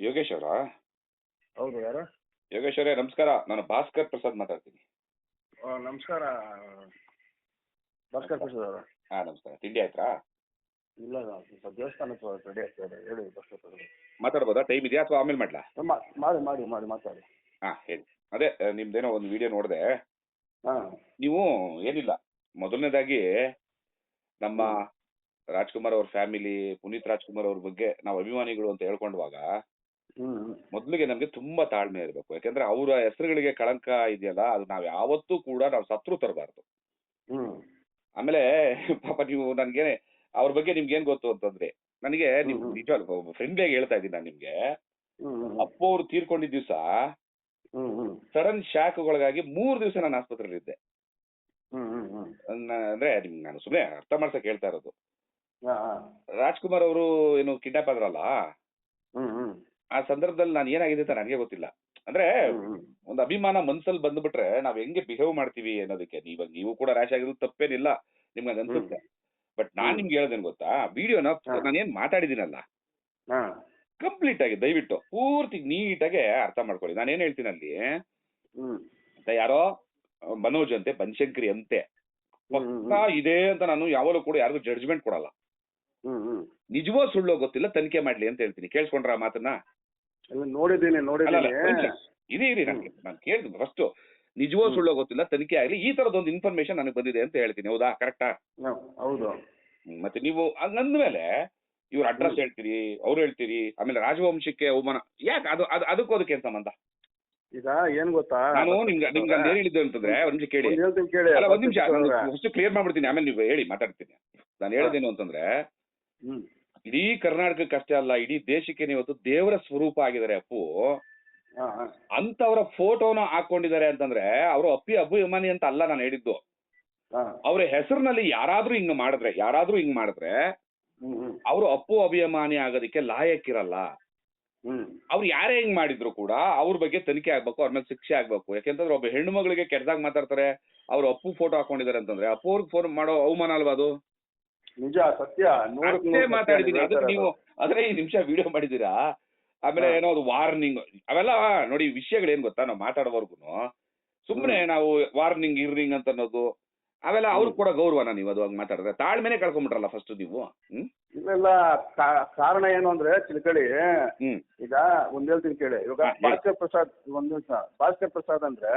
ಯೋಗೇಶ್ ಅವರಾ? ಹೌದು ಯಾರು? ಯೋಗೇಶ್ ಅವರೇ ನಮಸ್ಕಾರ. ನಾನು ಭಾಸ್ಕರ್ ಪ್ರಸಾದ್ ಮಾತಾಡ್ತೀನಿ. ಆ, ನಮಸ್ಕಾರ. ಭಾಸ್ಕರ್ ಪ್ರಸಾದ್ ಅವರ? ಹಾ ನಮಸ್ಕಾರ. ತಿಂಡಿ ಆಯ್ತಾ? ಇಲ್ಲ ಸ್ವಲ್ಪ ದೇವಸ್ಥಾನಕ್ಕೆ ರೆಡಿ ಆಗ್ತದೆ ಹೇಳಿ ಭಾಸ್ಕರ್ ಪ್ರಸಾದ್ ಮಾತಾಡ್ಬೋದಾ? ಟೈಮ್ ಇದೆಯಾ ಅಥವಾ ಆಮೇಲೆ ಮಾಡ್ಲಾ? ಮಾ- ಮಾಡಿ ಮಾಡಿ ಮಾಡಿ ಮಾತಾಡಿ. ಹಾ ಹೇಳಿ. ಅದೇ ಆ, ನಿಮ್ದೇನೋ ಒಂದು ವಿಡಿಯೋ ನೋಡಿದೆ. ಹಾಂ. ನೀವು ಏನಿಲ್ಲ. ಮೊದಲನೇದಾಗಿ ನಮ್ಮ ರಾಜ್ಕುಮಾರ್ ಅವ್ರ ಫ್ಯಾಮಿಲಿ ಪುನೀತ್ ರಾಜ್ಕುಮಾರ್ ಅವ್ರ ಬಗ್ಗೆ ನಾವು ಅಭಿಮಾನಿಗಳು ಅಂತ ಹೇಳ್ಕೊಂಡವಾಗ ಮೊದಲಿಗೆ ನಮಗೆ ತುಂಬಾ ತಾಳ್ಮೆ ಇರಬೇಕು. ಯಾಕಂದ್ರೆ ಅವರ ಹೆಸರುಗಳಿಗೆ ಕಳಂಕ ಇದೆಯಲ್ಲ ಅದು ನಾವು ಯಾವತ್ತೂ ಕೂಡ ನಾವು ಸತ್ರು ತರಬಾರ್ದು. ಆಮೇಲೆ ಪಾಪ ನೀವು ನನ್ಗೆ ಅವ್ರ ಬಗ್ಗೆ ನಿಮ್ಗೆ ಏನ್ ಗೊತ್ತು ಅಂತಂದ್ರೆ ನನಗೆ ಹ್ಮ್. ನಿಜವಾಗ್ಲೂ ಫ್ರೆಂಡ್ಲಿಯಾಗಿ ಹೇಳ್ತಾ ಇದ್ದೀನಿ ನಾನು ನಿಮ್ಗೆ. ಅಪ್ಪ ಅವ್ರು ತೀರ್ಕೊಂಡಿದ್ದ ದಿವಸ ಸಡನ್ ಶಾಕ್ ಒಳಗಾಗಿ ಮೂರ್ ದಿವಸ ನಾನು ಆಸ್ಪತ್ರೆಯಲ್ಲಿ ಇದ್ದೆ. ಅಂದ್ರೆ ನಿಮ್ಗೆ ನಾನು ಸುಮ್ಮನೆ ಅರ್ಥ ಮಾಡ್ಸಕ್ ಹೇಳ್ತಾ ಇರೋದು. ರಾಜ್ಕುಮಾರ್ ಅವರು ಏನು ಕಿಡ್ನಾಪ್ ಆದ್ರಲ್ಲ? ಆ ಸಂದರ್ಭದಲ್ಲಿ ನಾನು ಏನಾಗಿದೆ ಅಂತ ನನಗೆ ಗೊತ್ತಿಲ್ಲ. ಅಂದ್ರೆ ಒಂದು ಅಭಿಮಾನ ಮನ್ಸಲ್ಲಿ ಬಂದ್ಬಿಟ್ರೆ ನಾವ್ ಹೆಂಗೆ ಬಿಹೇವ್ ಮಾಡ್ತೀವಿ ಅನ್ನೋದಕ್ಕೆ ನೀವ್ ನೀವು ಕೂಡ ರ್ಯಾಶ್ ಆಗಿರೋದು ತಪ್ಪೇನಿಲ್ಲ ನಿಮ್ಗೆ ಅದ್ ಅನ್ಸುತ್ತೆ. ಬಟ್ ನಾನ್. ನಿಮ್ಗೆ ಹೇಳ್ದೇನ್ ಗೊತ್ತಾ? ವಿಡಿಯೋನ ನಾನು ನಾನೇನ್ ಮಾತಾಡಿದ್ದೀನಲ್ಲ ಹಾಂ. ಕಂಪ್ಲೀಟ್ ಆಗಿ ದಯವಿಟ್ಟು ಪೂರ್ತಿ ನೀಟಾಗಿ ಅರ್ಥ ಮಾಡ್ಕೊಳ್ಳಿ. ನಾನು ಏನ್ ಹೇಳ್ತೀನಿ ಅಲ್ಲಿ? ಯಾರೋ ಮನೋಜ್ ಅಂತೆ ಬನಶಂಕರಿ ಅಂತೆ ಪಕ್ಕಾ ಇದೆ ಅಂತ ನಾನು ಯಾವಾಗಲೂ ಕೂಡ ಯಾರಿಗೂ ಜಡ್ಜ್ಮೆಂಟ್ ಕೊಡಲ್ಲ. ನಿಜವೋ ಸುಳ್ಳೋ ಗೊತ್ತಿಲ್ಲ ತನಿಖೆ ಮಾಡ್ಲಿ ಅಂತ ಹೇಳ್ತೀನಿ. ಕೇಳಿಸ್ಕೊಂಡ್ರ ಆ ಮಾತನ್ನ? ಎಲ್ಲ ನೋಡಿದ್ದೀನಿ ಅಲ್ಲ ಇದೇ. ಇರಿ ನನಗೆ. ನಾನು ಕೇಳಿದ್ ಫಸ್ಟ್ ನಿಜವೋ. ಸುಳ್ಳೋ ಗೊತ್ತಿಲ್ಲ ತನಿಖೆ ಆಗಲಿ. ಈ ತರದೊಂದು ಇನ್ಫಾರ್ಮೇಶನ್ ನನಗೆ ಬಂದಿದೆ ಅಂತ ಹೇಳ್ತೀನಿ ಹೌದಾ? ಕರೆಕ್ಟಾ ಹೌದು. ಮತ್ತೆ ನೀವು ಅಂದ್ಮೇಲೆ ಇವ್ರ ಅಡ್ರೆಸ್ ಹೇಳ್ತೀರಿ ಅವ್ರು ಹೇಳ್ತೀರಿ ಆಮೇಲೆ ರಾಜವಂಶಕ್ಕೆ ಅವಮಾನ. ಯಾಕೆ? ಅದು ಅದು ಅದಕ್ಕೂ ಅದಕ್ಕೆ ಏನ್ ಸಂಬಂಧ? ಈಗ ಏನ್ ಗೊತ್ತಾ? ನಾನು ನಿಮ್ಗೆ ನಿಮ್ಗೆ ಅಲ್ಲಿ ಏನ್ ಹೇಳಿದ್ದು ಅಂತಂದ್ರೆ ಒಂದ್ ನಿಮಿಷ ಕೇಳಿ. ಅಲ್ಲ ಒಂದ್ ನಿಮಿಷ. ಫಸ್ಟ್ ಕ್ಲಿಯರ್ ಮಾಡ್ಬಿಡ್ತೀನಿ ಆಮೇಲೆ ನೀವು ಹೇಳಿ ಮಾತಾಡ್ತೀನಿ. ನಾನು ಹೇಳೋದೇನು ಅಂತಂದ್ರೆ ಇಡೀ ಕರ್ನಾಟಕಕ್ಕೆ ಅಷ್ಟೇ ಅಲ್ಲ ಇಡೀ ದೇಶಕ್ಕೆ ಇವತ್ತು ದೇವರ ಸ್ವರೂಪ ಆಗಿದ್ದಾರೆ ಅಪ್ಪು. ಅಂತವರ ಫೋಟೋನ ಹಾಕೊಂಡಿದ್ದಾರೆ ಅಂತಂದ್ರೆ ಅವರು ಅಪ್ಪಿ ಅಭಿಮಾನಿ ಅಂತ ಅಲ್ಲ ನಾನು ಹೇಳಿದ್ದು. ಅವ್ರ ಹೆಸರಿನಲ್ಲಿ ಯಾರಾದ್ರೂ ಹಿಂಗ್ ಮಾಡಿದ್ರೆ ಯಾರಾದ್ರೂ ಹಿಂಗ್ ಮಾಡಿದ್ರೆ ಅವರು ಅಪ್ಪು ಅಭಿಮಾನಿ ಆಗೋದಕ್ಕೆ ಲಾಯಕ್ಕಿರಲ್ಲ ಅವ್ರು ಯಾರೇ ಹಿಂಗ್ ಮಾಡಿದ್ರು ಕೂಡ ಅವ್ರ ಬಗ್ಗೆ ತನಿಖೆ ಆಗ್ಬೇಕು ಅವ್ರ ಮೇಲೆ ಶಿಕ್ಷೆ ಆಗ್ಬೇಕು. ಯಾಕೆಂತಂದ್ರೆ ಒಬ್ಬ ಹೆಣ್ಣು ಮಗಳಿಗೆ ಕೆಟ್ಟದಾಗ ಮಾತಾಡ್ತಾರೆ ಅವ್ರು ಅಪ್ಪು ಫೋಟೋ ಹಾಕೊಂಡಿದ್ದಾರೆ ಅಂತಂದ್ರೆ ಅಪ್ಪು ಅವ್ರಿಗೆ ಫೋನ್ ಮಾಡೋ ಅವಮಾನ ಅಲ್ವಾ ಅದು? ನಿಜ ಸತ್ಯ ಅಷ್ಟೇ ಮಾತಾಡಿದೀನಿ ನೀವು ಅದಕ್ಕೆ ನೀವು ಈ ನಿಮಿಷ ವಿಡಿಯೋ ಮಾಡಿದೀರಾ ಆಮೇಲೆ ಏನೋ ಅದು ವಾರ್ನಿಂಗ್ ಅವೆಲ್ಲ ನೋಡಿ ವಿಷಯಗಳು ಏನ್ ಗೊತ್ತಾ? ನಾವು ಮಾತಾಡೋವರ್ಗು ಸುಮ್ಮನೆ ನಾವು ವಾರ್ನಿಂಗ್ ಇರ್ನಿಂಗ್ ಅಂತ ಅನ್ನೋದು ಅವೆಲ್ಲ ಅವ್ರು ಕೂಡ ಗೌರವನ ನೀವು ಅದು ಹಂಗ್ ಮಾತಾಡಿದ್ರೆ. ತಾಳ್ಮೆನೆ ಕಳ್ಕೊಂಬಿಟ್ರಲ್ಲ ಫಸ್ಟ್ ನೀವು? ಹ್ಮ್? ಇಲ್ಲೆಲ್ಲ ಕಾರಣ ಏನು ಅಂದ್ರೆ ತಿಳ್ಕೊಳ್ಳಿ ಹ್ಮ್. ಈಗ ಒಂದ್ ಹೇಳ್ತೀನಿ ಕೇಳಿ. ಇವಾಗ ಭಾಸ್ಕರ್ ಪ್ರಸಾದ್ ಒಂದ್ ನಿಮಿಷ. ಭಾಸ್ಕರ್ ಪ್ರಸಾದ್ ಅಂದ್ರೆ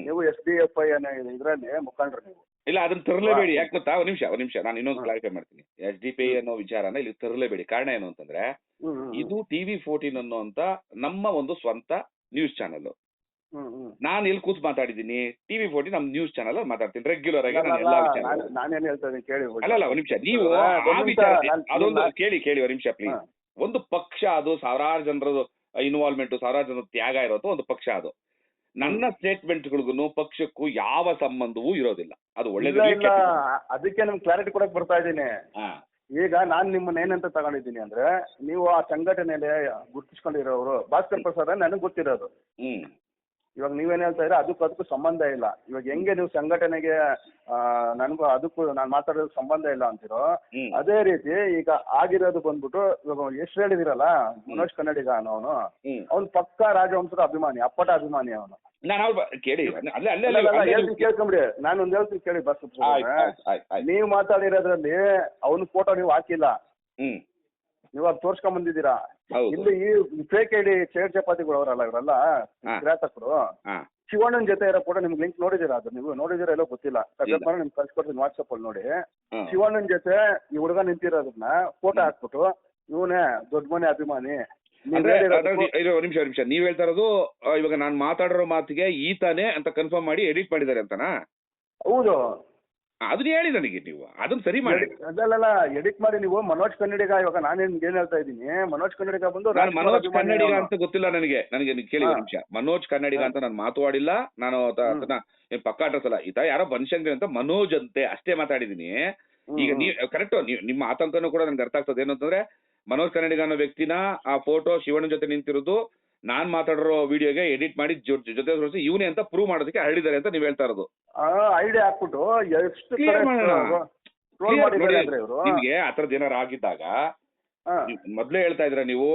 ನೀವು ಎಸ್ ಡಿ ಎಫ್ ಐ ಅನ್ನೋ ಇದ್ರಲ್ಲಿ ಮುಖಂಡ್ರು ನೀವು. ಇಲ್ಲ ಅದನ್ನ ತರಲೇಬೇಡಿ. ಯಾಕೆ ಗೊತ್ತಾ? ಒಂದ್ ನಿಮಿಷ ಒಂದ್ ನಿಮಿಷ. ನಾನು ಇನ್ನೊಂದು. ಕ್ಲಾರಿಫೈ ಮಾಡ್ತೀನಿ. ಎಸ್ ಡಿ ಪಿ ಅನ್ನೋ ವಿಚಾರನ ಇಲ್ಲಿ ತರಲೇಬೇಡಿ. ಕಾರಣ ಏನು ಅಂತಂದ್ರೆ ಇದು ಟಿವಿ ಫೋರ್ಟೀನ್ ಅನ್ನೋಂತ ನಮ್ಮ ಒಂದು ಸ್ವಂತ ನ್ಯೂಸ್ ಚಾನಲ್ ನಾನು ಇಲ್ಲಿ ಕೂತ್ ಮಾತಾಡಿದೀನಿ ಟಿವಿ ಫೋರ್ಟಿ ನಮ್ ನ್ಯೂಸ್ ಚಾನಲ್ ಮಾತಾಡ್ತೀನಿ ರೆಗ್ಯುಲರ್ ಆಗಿ ಅಲ್ಲ, ಅಲ್ಲ ಅಲ್ಲ ಒಂದ್ ನಿಮಿಷ. ನೀವು ಆ ವಿಚಾರ ಅದೊಂದು ಕೇಳಿ ಕೇಳಿ ಒಂದ್ ನಿಮಿಷ ಪ್ಲೀಸ್ ಒಂದು ಪಕ್ಷ ಅದು ಸಾವಿರಾರು ಜನರದು ಇನ್ವಾಲ್ವ್ಮೆಂಟ್ ಸಾವಿರಾರು ಜನರ ತ್ಯಾಗ ಇರೋದು ಒಂದು ಪಕ್ಷ ಅದು. ನನ್ನ ಸ್ಟೇಟ್ಮೆಂಟ್ಗಳಿಗೂ ಪಕ್ಷಕ್ಕೂ ಯಾವ ಸಂಬಂಧವೂ ಇರೋದಿಲ್ಲ. ಅದು ಒಳ್ಳೇದಿಲ್ಲ ಅದಕ್ಕೆ ನಿಮ್ಗೆ ಕ್ಲಾರಿಟಿ ಕೊಡಕ್ ಬರ್ತಾ ಇದ್ದೀನಿ. ಈಗ ನಾನ್ ನಿಮ್ಮನ್ನ ಏನಂತ ತಗೊಂಡಿದ್ದೀನಿ ಅಂದ್ರೆ ನೀವು ಆ ಸಂಘಟನೆಯಲ್ಲಿ ಗುರ್ತಿಸ್ಕೊಂಡಿರೋರು ಭಾಸ್ಕರ್ ಪ್ರಸಾದ್ ನನಗೆ ಗೊತ್ತಿರೋದು. ಹ್ಮ್. ಇವಾಗ ನೀವೇನ್ ಹೇಳ್ತಾ ಇದ್ರೆ ಅದಕ್ಕೂ ಅದಕ್ಕೂ ಸಂಬಂಧ ಇಲ್ಲ. ಇವಾಗ ಹೆಂಗೆ ನೀವು ಸಂಘಟನೆಗೆ ಆ, ನನಗೂ ಅದಕ್ಕೂ ನಾನು ಮಾತಾಡೋದಕ್ಕೆ ಸಂಬಂಧ ಇಲ್ಲ ಅಂತಿರೋ ಹ್ಮ್. ಅದೇ ರೀತಿ ಈಗ ಆಗಿರೋದು ಬಂದ್ಬಿಟ್ಟು ಇವಾಗ ಎಷ್ಟು ಹೇಳಿದಿರಲ್ಲ ಮನೋಜ್ ಕನ್ನಡಿಗ ಅವನು ಹ್ಮ್. ಅವ್ನು ಪಕ್ಕಾ ರಾಜವಂಶದ ಅಭಿಮಾನಿ ಅಪ್ಪಟ ಅಭಿಮಾನಿ ಅವನು. ನಾನು ಅವ್ರ ಬ- ಕೇಳಿ ಅಲ್ಲೇ ಅಲ್ಲೇ ಅಲ್ಲೇ ಅಲ್ಲೇ ಹೇಳ್ತೀನಿ ಕೇಳ್ಕೊಂಬಿಡಿ. ನಾನು ಒಂದ್ ಹೇಳ್ತೀನಿ ಕೇಳಿ ಬಸ್ ಆಯ್ತು ಆಯ್ತು ಆಯ್ತು ಆಯ್ತು. ನೀವು ಮಾತಾಡಿರೋದ್ರಲ್ಲಿ ಅವನ ಫೋಟೋ ನೀವು ಹಾಕಿಲ್ಲ. ಹ್ಮ್. ನೀವು ಅದು ತೋರ್ಸ್ಕೊಂಡ್ ಬಂದಿದ್ದೀರಾ? ಹೌದು. ಇಲ್ಲಿ ಈ ಫೇಕ್ ಐಡಿ ಚೇರ್ ಚಪಾತಿಗಳು ಅವರಲ್ಲ ಇವರೆಲ್ಲ ಹಾ. ಕಿರಾತಕರು ಹಾ. ಶಿವಣ್ಣನ ಜೊತೆ ಇರೋ ಫೋಟೋ ನಿಮ್ಗೆ ಲಿಂಕ್ ನೋಡಿದಿರ ಅದು? ನೀವು ನೋಡಿದಿರ ಎಲ್ಲೋ ಗೊತ್ತಿಲ್ಲ. ಇಲ್ಲ. ನಿಮ್ಗೆ ಕಳ್ಸಿಕೊಡ್ತೀನಿ ವಾಟ್ಸಪ್ ಅಲ್ಲಿ ನೋಡಿ. ಶಿವಣ್ಣನ ಜೊತೆ ಈ ಹುಡುಗ ನಿಂತಿರೋದನ್ನ ಫೋಟೋ ಹಾಕ್ಬಿಟ್ಟು ಇವನೇ ದೊಡ್ಡ ಮನೆ ಅಭಿಮಾನಿ. ನೀವ್ ಅಂದ್ರೆ ಹೇಳಿರೋದಕ್ಕೂ- ಅದ್ರಲ್ಲಿ- ಇರು, ನಿಮಿಷ ನಿಮಿಷ. ನೀವ್ ಹೇಳ್ತಾ ಇರೋದು ಆ, ಇವಾಗ ನಾನ್ ಮಾತಾಡಿರೋ ಮಾತಿಗೆ ಈತಾನೆ ಅಂತ ಕನ್ಫರ್ಮ್ ಮಾಡಿ ಎಡಿಟ್ ಮಾಡಿದ್ದಾರೆ ಅಂತನಾ? ಹೌದು. ಅದನ್ನ ಹೇಳಿ ನನಗೆ ನೀವು. ಅದನ್ನ ಸರಿ ಮಾಡಿ. ಅದಲ್ಲ ಎಡಿಟ್ ಮಾಡಿ ನೀವು ಮನೋಜ್ ಕನ್ನಡಿಗ ಇವಾಗ ನಾನೇನ್ ಏನ್ ಹೇಳ್ತಾ ಇದ್ದೀನಿ? ಮನೋಜ್ ಕನ್ನಡಿಗ ಬಂದು ನಾನು ಮನೋಜ್ ಕನ್ನಡಿಗ ಅಂತ ಗೊತ್ತಿಲ್ಲ ನನಗೆ. ನನಗೆ ನೀವು ಕೇಳಿ. ನಿಮಿಷ. ಮನೋಜ್ ಕನ್ನಡಿಗ ಅಂತ ನಾನು ಮಾತಾಡಿಲ್ಲ ನಾನು. ಅದನ್ನ ಏನ್ ಪಕ್ಕ ಅಡ್ರೆಸ್ ಅಲ್ಲ. ಈತ ಯಾರೋ ಬನಶಂಕರಿ ಅಂತ ಮನೋಜ್ ಅಂತೆ ಅಷ್ಟೇ ಮಾತಾಡಿದೀನಿ ಈಗ ನೀವ್ ನೀವು ಕರೆಕ್ಟ್ ನಿಮ್ಮ ಆತಂಕನೂ ಕೂಡ ನನ್ಗೆ ಅರ್ಥ ಆಗ್ತದೆ. ಏನಂತಂದ್ರೆ ಮನೋಜ್ ಕನ್ನಡಿಗ ಅನ್ನೋ ವ್ಯಕ್ತಿನ ಆ ಫೋಟೋ ಶಿವಣ್ಣ ಜೊತೆ ನಿಂತಿರೋದು ನಾನ್ ಮಾತಾಡಿರೋ ವಿಡಿಯೋಗೆ ಎಡಿಟ್ ಮಾಡಿ ಜೊ- ಜೊತೆ ತೋರಿಸಿ ಇವನೇ ಅಂತ ಪ್ರೂವ್ ಮಾಡೋದಕ್ಕೆ ಹರಡಿದ್ದಾರೆ ಅಂತ ನೀವ್ ಹೇಳ್ತಾ ಇರೋದು ಐಡಿಯಾ ಹಾಕ್ಬಿಟ್ಟು ಎಷ್ಟು Clear ಮಾಡೋಣ. ಟ್ರೋಲ್ Clear ನೋಡಿ, ಅಂದ್ರೆ ಇವರು ನಿಮ್ಗೆ ಆ ಥರದ್ದು ಏನಾರು ಆಗಿದ್ದಾಗ ನೀವ್ ಮೊದ್ಲೇ ಹೇಳ್ತಾ ಇದ್ರ ನೀವು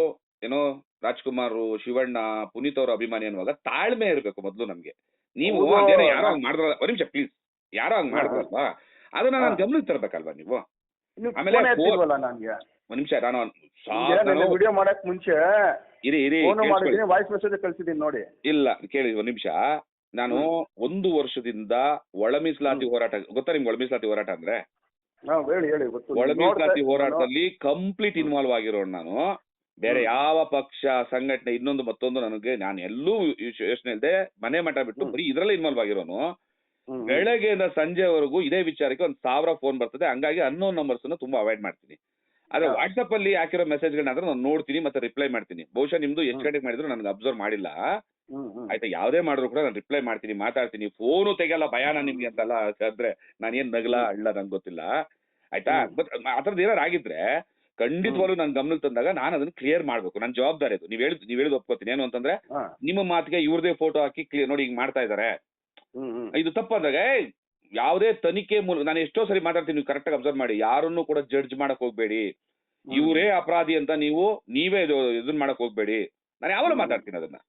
ಏನೋ ರಾಜ್ಕುಮಾರ್ ಶಿವಣ್ಣ ಪುನೀತ್ ಅವರ ಅಭಿಮಾನಿ ಅನ್ನುವಾಗ ತಾಳ್ಮೆ ಇರಬೇಕು ಮೊದ್ಲು ನಮ್ಗೆ ನೀವು ಹೌದು. ಅದೇನೋ ಯಾರೋ ಹಂಗ್ ಮಾಡಿದ್ರ ಒಂದ್ ನಿಮಿಷ ಪ್ಲೀಸ್ ಯಾರೋ ಹಂಗ್. ಮಾಡಿದ್ರಲ್ವಾ ಅದನ್ನ ನಾನು ಹಾ. ಗಮನಕ್ಕೆ ತರ್ಬೇಕಲ್ವಾ ನೀವು ನೀವು ಆಮೇಲೆ ನನ್ಗೆ. ಒಂದ್ ನಿಮಿಷ ನಾನು ವಿಡಿಯೋ ಮಾಡಕ್ ಮುಂಚೆ ಇರಿ ಇರಿ. ವಾಯ್ಸ್ ಮೆಸೇಜ್ ಕಳ್ಸಿದೀನಿ ನೋಡಿ. ಇಲ್ಲ ಕೇಳಿ ಒಂದ್ ನಿಮಿಷ. ನಾನು ಒಂದು ವರ್ಷದಿಂದ ಒಳಮೀಸಲಾತಿ ಹೋರಾಟ ಗೊತ್ತಾ ನಿಮ್ಗೆ ಒಳಮೀಸಲಾತಿ ಹೋರಾಟ ಅಂದ್ರೆ? ಒಳಮೀಸಲಾತಿ ಹೇಳಿ ಹೇಳಿ ಗೊತ್ತು. ಒಳ ಮೀಸಲಾತಿ ಹೋರಾಟದಲ್ಲಿ ಕಂಪ್ಲೀಟ್ ಇನ್ವಾಲ್ವ್ ಆಗಿರೋನು ನಾನು. ಬೇರೆ ಯಾವ ಪಕ್ಷ ಸಂಘಟನೆ ಇನ್ನೊಂದು ಮತ್ತೊಂದು ನನಗೆ ನಾನು ಎಲ್ಲೂ ಯೋಚನೆ ಇಲ್ಲದೆ ಮನೆ ಮಠ ಬಿಟ್ಟು. ಬರೀ ಇದ್ರಲ್ಲೇ ಇನ್ವಾಲ್ವ್ ಆಗಿರೋನು. ಬೆಳಗ್ಗೆಯಿಂದ ಸಂಜೆವರೆಗೂ ಇದೇ ವಿಚಾರಕ್ಕೆ ಒಂದ್ ಸಾವಿರ ಫೋನ್ ಬರ್ತದೆ. ಹಂಗಾಗಿ ಅನ್ನೋನ್ ನಂಬರ್ಸ್ ಅನ್ನು ತುಂಬಾ ಅವಾಯ್ಡ್ ಮಾಡ್ತೀನಿ. ಆದ್ರೆ ವಾಟ್ಸಪ್ ವಾಟ್ಸ್ಆಪ್ ಅಲ್ಲಿ ಹಾಕಿರೋ ಮೆಸೇಜ್ಗಳನ್ನ ನಾನು ನೋಡ್ತೀನಿ ಮತ್ತೆ ರಿಪ್ಲೈ ಮಾಡ್ತೀನಿ. ಬಹುಶಃ ನಿಮ್ದು ಎಷ್ಟು. ಗಂಟೆಗೆ ಮಾಡಿದ್ರು ನನಗೆ ಅಬ್ಸರ್ವ್ ಮಾಡಿಲ್ಲ. ಆಯ್ತಾ? ಯಾವ್ದೇ ಮಾಡಿದ್ರು ಕೂಡ ನಾನು ರಿಪ್ಲೈ ಮಾಡ್ತೀನಿ ಮಾತಾಡ್ತೀನಿ. ಫೋನು ತೆಗೆಯಲ್ಲ ಭಯಾನ ನಿಮ್ಗೆ ಅಂತಲ್ಲ ಆದ್ರೆ ನಾನೇನ್ ನಗಲ ಅಳ್ಳ ನಂಗೆ ಗೊತ್ತಿಲ್ಲ. ಆಯ್ತಾ. ಬಟ್ ಆ ಥರದ್ದು ಏನಾರು ಆಗಿದ್ರೆ ಖಂಡಿತವಾಗ್ಲೂ ನನ್ ಗಮನಕ್ಕೆ ತಂದಾಗ ನಾನು ಅದನ್ನ ಕ್ಲಿಯರ್ ಮಾಡ್ಬೇಕು. ನನ್ನ ಜವಾಬ್ದಾರಿ ಅದು. ನೀವ್ ಹೇಳಿದ್ ನೀವ್ ಹೇಳಿದ್ ಒಪ್ಕೋತೀನಿ. ಏನು ಅಂತಂದ್ರೆ ನಿಮ್ಮ ಮಾತಿಗೆ ಇವ್ರದೇ ಫೋಟೋ ಹಾಕಿ ಕ್ಲಿಯರ್ ನೋಡಿ ಹಿಂಗ್ ಮಾಡ್ತಾ ಹ್ಮ್. ಇದು ತಪ್ಪಂದಾಗ ಯಾವುದೇ ತನಿಖೆ ಮೂಲಕ ನಾನು ಎಷ್ಟೋ ಸರಿ ಮಾತಾಡ್ತೀನಿ ನೀವು ಕರೆಕ್ಟಾಗಿ ಅಬ್ಸರ್ವ್ ಮಾಡಿ ಯಾರನ್ನು ಕೂಡ ಜಡ್ಜ್ ಮಾಡಕ್ ಹೋಗ್ಬೇಡಿ. ಇವರೇ ಅಪರಾಧಿ ಅಂತ ನೀವು ನೀವೇ ಇದು ಇದನ್ನ ಮಾಡಕ್ ಹೋಗ್ಬೇಡಿ. ನಾನು ಯಾವಾಗಲೂ ಮಾತಾಡ್ತೀನಿ ಅದನ್ನ.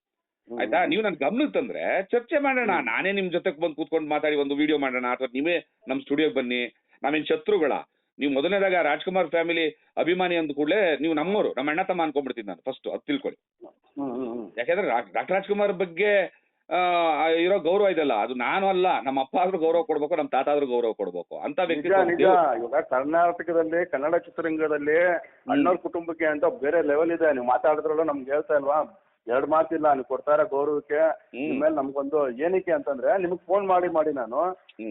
ಆಯ್ತಾ. ನೀವು ನನ್ ಗಮನಕ್ಕೆ ತಂದ್ರೆ ಚರ್ಚೆ ಮಾಡೋಣ. ನಾನೇ ನಿಮ್ ಜೊತೆಗೆ ಬಂದು ಕೂತ್ಕೊಂಡು ಮಾತಾಡಿ ಒಂದು ವಿಡಿಯೋ ಮಾಡೋಣ ಅಥವಾ ನೀವೇ ನಮ್ ಸ್ಟುಡಿಯೋಗೆ ಬನ್ನಿ. ನಾವೇನ್ ಶತ್ರುಗಳ. ನೀವು ಮೊದಲನೇದಾಗ ರಾಜ್ಕುಮಾರ್ ಫ್ಯಾಮಿಲಿ ಅಭಿಮಾನಿ ಅಂದ ಕೂಡಲೇ ನೀವು ನಮ್ಮವರು ನಮ್ಮ ಅಣ್ಣ ತಮ್ಮ ಅನ್ಕೊಂಡ್ಬಿಡ್ತೀನಿ ನಾನು ಫಸ್ಟ್ ಅದು ತಿಳ್ಕೊಳ್ಳಿ. ಯಾಕಂದ್ರೆ ಡಾಕ್ಟರ್ ರಾಜ್ಕುಮಾರ್ ಬಗ್ಗೆ ಇರೋ ಗೌರವ ಇದೆಲ್ಲ. ಅದು ನಾನು ಅಲ್ಲ. ನಮ್ಮ ಅಪ್ಪ ಆದ್ರೂ ಗೌರವ ಕೊಡ್ಬೇಕು ನಮ್ಮ ತಾತ ಆದ್ರೂ ಗೌರವ ಕೊಡ್ಬೇಕು. ಅಂತ ವ್ಯಕ್ತಿ ನಿಜ. ಇವಾಗ ಕರ್ನಾಟಕದಲ್ಲಿ ಕನ್ನಡ ಚಿತ್ರರಂಗದಲ್ಲಿ ಅಣ್ಣವ್ರ ಕುಟುಂಬಕ್ಕೆ ಅಂತ ಬೇರೆ ಲೆವೆಲ್ ಇದೆ. ನೀವು ಮಾತಾಡಿದ್ರಲ್ಲ ನಮ್ಗೆ ಹೇಳ್ತಾ ಇಲ್ವಾ? ಎರಡ್ ಮಾತಿಲ್ಲ. ನೀವು ಕೊಡ್ತಾ ಇರೋ ಗೌರವಕ್ಕೆ. ನಿಮ್ಮೇಲೆ ನಮ್ಗೊಂದು ಏನಕ್ಕೆ ಅಂತಂದ್ರೆ ನಿಮ್ಗೆ ಫೋನ್ ಮಾಡಿ ಮಾಡಿ ನಾನು.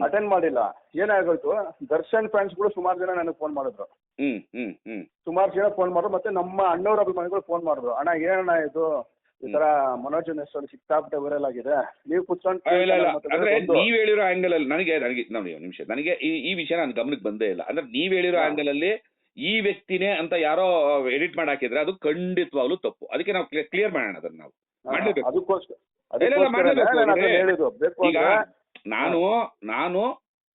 ಅಟೆಂಡ್ ಮಾಡಿಲ್ಲ. ಏನಾಗೋಯ್ತು? ದರ್ಶನ್ ಫ್ಯಾನ್ಸ್ಗಳು ಸುಮಾರು ಜನ ನನಗೆ ಫೋನ್ ಮಾಡಿದ್ರು. ಹ್ಮ್ ಹ್ಮ್ ಹ್ಮ್. ಸುಮಾರು ಜನ ಫೋನ್ ಮಾಡಿದ್ರು. ಮತ್ತೆ ನಮ್ಮ ಅಣ್ಣವ್ರ ಅಭಿಮಾನಿಗಳು ಫೋನ್ ಮಾಡಿದ್ರು. ಅಣ್ಣ ಏನಣ್ಣ ಇದು? ಈ ತರ ಮನೋಜನ್ ಹೆಸರು ಸಿಕ್ಕಾಪಟ್ಟೆ ವೈರಲ್ ಆಗಿದೆ. ನೀವು ಕುತ್ಕೊಂಡು ನೀವ್ ಹೇಳಿರೋ ಆಂಗಲ್ ಅಲ್ಲಿ ನನಗೆ ನನಗೆ ನೋಡಿ ನಿಮಿಷ. ನನಗೆ ಈ ವಿಷಯ ನನ್ನ ಗಮನಕ್ಕೆ ಬಂದೇ ಇಲ್ಲ. ಅಂದ್ರೆ ನೀವ್ ಹೇಳಿರೋ ಆಂಗಲ್ ಅಲ್ಲಿ ಈ ವ್ಯಕ್ತಿನೇ ಅಂತ ಯಾರೋ ಎಡಿಟ್ ಮಾಡಿ ಹಾಕಿದ್ರೆ ಅದು ಖಂಡಿತವಾಗ್ಲೂ ತಪ್ಪು. ಅದಕ್ಕೆ ನಾವು ಕ್ಲಿಯರ್ ಮಾಡೋಣ ಅದನ್ನ ನಾವು. ಮಾಡ್ಲೇಬೇಕು. ಈಗ ನಾನು ನಾನು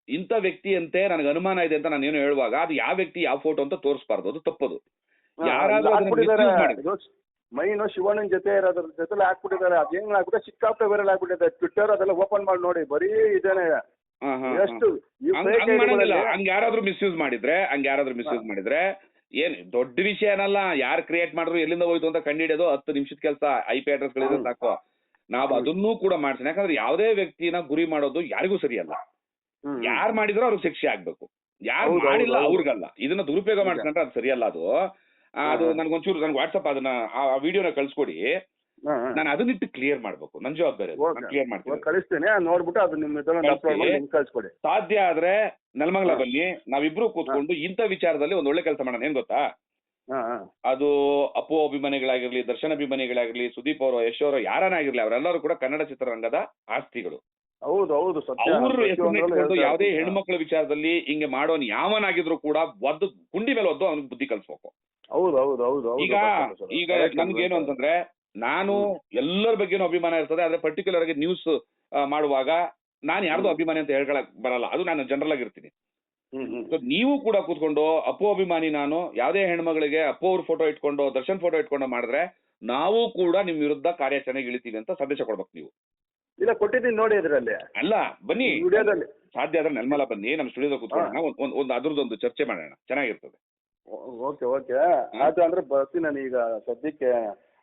ಇಂಥ ವ್ಯಕ್ತಿ ಅಂತೆ ನನಗೆ ಅನುಮಾನ ಇದೆ ಅಂತ ನಾನು ಏನು ಹೇಳುವಾಗ ಅದು ಯಾವ ವ್ಯಕ್ತಿ ಯಾವ ಫೋಟೋ ಅಂತ ತೋರಿಸಬಾರ್ದು. ಅದು ತಪ್ಪದು. ಯಾರಾದ್ರೂ ಮೈನು ಶಿವಣ್ಣನ ಜೊತೆ ಇರೋದ್ರ ಜೊತೆಲಿ ಹಾಕ್ಬಿಟ್ಟಿದ್ದಾರೆ. ಅದು ಹೆಂಗ್ ಆಗ್ಬಿಟ್ಟೆ? ಸಿಕ್ಕಾಪಟ್ಟೆ ವೈರಲ್ ಆಗ್ಬಿಟ್ಟಿದೆ. ಟ್ವಿಟ್ಟರ್ ಅದೆಲ್ಲ ಓಪನ್ ಮಾಡಿ ನೋಡಿ. ಬರೀ ಇದೇನೆ. ಎಷ್ಟು ಈ ಹಂಗ್ fake ಯಾರಾದ್ರೂ ಮಿಸ್ಯೂಸ್ ಮಾಡಿದ್ರೆ ಹಂಗ ಯಾರಾದ್ರೂ ಮಿಸ್ಯೂಸ್ ಮಾಡಿದ್ರೆ ಏನ್ ದೊಡ್ಡ ವಿಷಯ ಏನಲ್ಲ ಯಾರು ಕ್ರಿಯೇಟ್ ಮಾಡಿದ್ರು ಎಲ್ಲಿಂದ ಹೋಯ್ತು ಅಂತ ಕಂಡಿಡಿಯೋದು ಹತ್ತು ನಿಮಿಷದ ಕೆಲಸ. ಐ ಪಿ ಅಡ್ರೆಸ್ ಗಳಿದ್ರೆ. ಸಾಕು. ನಾವು. ಅದನ್ನೂ ಕೂಡ ಮಾಡ್ತೀನಿ ಯಾಕಂದ್ರೆ ಯಾವುದೇ ವ್ಯಕ್ತಿನ ಗುರಿ ಮಾಡೋದು ಯಾರಿಗೂ ಸರಿಯಲ್ಲ. ಹ್ಮ್, ಮಾಡಿದ್ರು ಯಾರು ಮಾಡಿದ್ರೋ ಅವ್ರಿಗೆ ಶಿಕ್ಷೆ ಆಗ್ಬೇಕು. ಯಾರು ಹೌದು, ಹೌದು, ಮಾಡಿಲ್ಲ ಹೌದು. ಅವ್ರಿಗಲ್ಲ. ಇದನ್ನ ದುರುಪಯೋಗ. ಮಾಡ್ಕೊಂಡ್ರೆ ಅದು ಸರಿಯಲ್ಲ ಅದು. ಅದು. ನನ್ಗೊಂಚೂರು ನನ್ಗೆ ವಾಟ್ಸಪ್ ಅದನ್ನ ಆ ವಿಡಿಯೋನ ಕಳ್ಸ್ಕೊಡಿ. ನಾನು ಅದನ್ನ ನಾನು ಅದನ್ನಿಟ್ಟು ಕ್ಲಿಯರ್ ಮಾಡ್ಬೇಕು. ನನ್ನ ಜವಾಬ್ದಾರಿ. ಕ್ಲಿಯರ್ ಮಾಡ್ತೀನಿ. ಕಳಿಸ್ತೇನೆ. ನೋಡ್ಬಿಟ್ಟು ಅದು ನಿಮ್ಮ ಕಳ್ಸ್ಕೊಡಿ. ಸಾಧ್ಯ ಆದ್ರೆ ನೆಲಮಂಗಲ. ಬನ್ನಿ. ನಾವಿಬ್ರು ಕೂತ್ಕೊಂಡು ಇಂಥ ವಿಚಾರದಲ್ಲಿ ಒಂದ್ ಒಳ್ಳೆ ಕೆಲಸ ಮಾಡೋಣ. ಏನ್ ಗೊತ್ತಾ? ಅದು ಅಪ್ಪು ಅಭಿಮಾನಿಗಳಾಗಿರ್ಲಿ ದರ್ಶನ್ ಅಭಿಮಾನಿಗಳಾಗಿರ್ಲಿ ಸುದೀಪ್ ಅವರು ಯಶ್ ಅವರು ಯಾರನ್ನ ಆಗಿರ್ಲಿ ಅವರೆಲ್ಲರೂ ಕೂಡ ಕನ್ನಡ ಚಿತ್ರರಂಗದ ಆಸ್ತಿಗಳು. ಹೌದು ಹೌದು ಸತ್ಯ. ಅವ್ರ ಹೆಸರು ಯಾವುದೇ. ಹೆಣ್ಮಕ್ಳ ವಿಚಾರದಲ್ಲಿ ಹಿಂಗೆ ಮಾಡೋನ್ ಯಾವನಾಗಿದ್ರು ಕೂಡ ಒದ್ದು ಗುಂಡಿ ಮೇಲೆ ಒದ್ದು ಅವ್ನಿಗೆ ಬುದ್ಧಿ ಕಲಿಸ್ಬೇಕು. ಹೌದು ಹೌದು ಹೌದು ಹೌದು ಈಗ. ಈಗ correct ಗೊತ್ತಾಯ್ತು. ಅಂತಂದ್ರೆ ನಾನು ಎಲ್ಲರ ಬಗ್ಗೆನೂ ಅಭಿಮಾನ ಇರ್ತದೆ ಆದ್ರೆ ಪರ್ಟಿಕ್ಯುಲರ್ ಆಗಿ ನ್ಯೂಸ್ ಮಾಡುವಾಗ ನಾನು ಯಾರ್ದು. ಅಭಿಮಾನಿ ಅಂತ ಹೇಳ್ಕೊಳಕ್ ಬರಲ್ಲ ಅದು ನಾನು ಜನರಲ್ ಆಗಿರ್ತೀನಿ ಹ್ಮ್ ಹ್ಮ್ ಸೊ ನೀವು ಕೂಡ ಕೂತ್ಕೊಂಡು ಅಪ್ಪು ಅಭಿಮಾನಿ ನಾನು ಯಾವುದೇ ಹೆಣ್ಮಗಳಿಗೆ ಅಪ್ಪು ಅವ್ರ ಫೋಟೋ ಇಟ್ಕೊಂಡು ದರ್ಶನ್ ಫೋಟೋ ಇಟ್ಕೊಂಡು ಮಾಡಿದ್ರೆ ನಾವು ಕೂಡ ನಿಮ್ ವಿರುದ್ಧ ಕಾರ್ಯಾಚರಣೆಗೆ ಇಳಿತೀವಿ ಅಂತ ಸಂದೇಶ ಕೊಡ್ಬೇಕು ನೀವು. ಇಲ್ಲ ಕೊಟ್ಟಿದ್ದೀನಿ ನೋಡಿ ಇದರಲ್ಲಿ. ಅಲ್ಲ ಬನ್ನಿ. ವಿಡಿಯೋದಲ್ಲಿ. ಸಾಧ್ಯ ಆದ್ರೆ ನೆಲಮಲ ಬನ್ನಿ ನಮ್ಮ ಸ್ಟುಡಿಯೋದಲ್ಲಿ ಕೂತ್ಕೊಂಡು ಒಂದ್- ಒಂದ್ ಒಂದು ಅದ್ರದ್ದೊಂದು ಚರ್ಚೆ ಮಾಡೋಣ ಚೆನ್ನಾಗಿರ್ತದೆ. ಓಕೆ ಓಕೆ ಆಯ್ತು ಅಂದ್ರೆ ಬರ್ತೀನಿ ನಾನು ಈಗ ಸದ್ಯಕ್ಕೆ.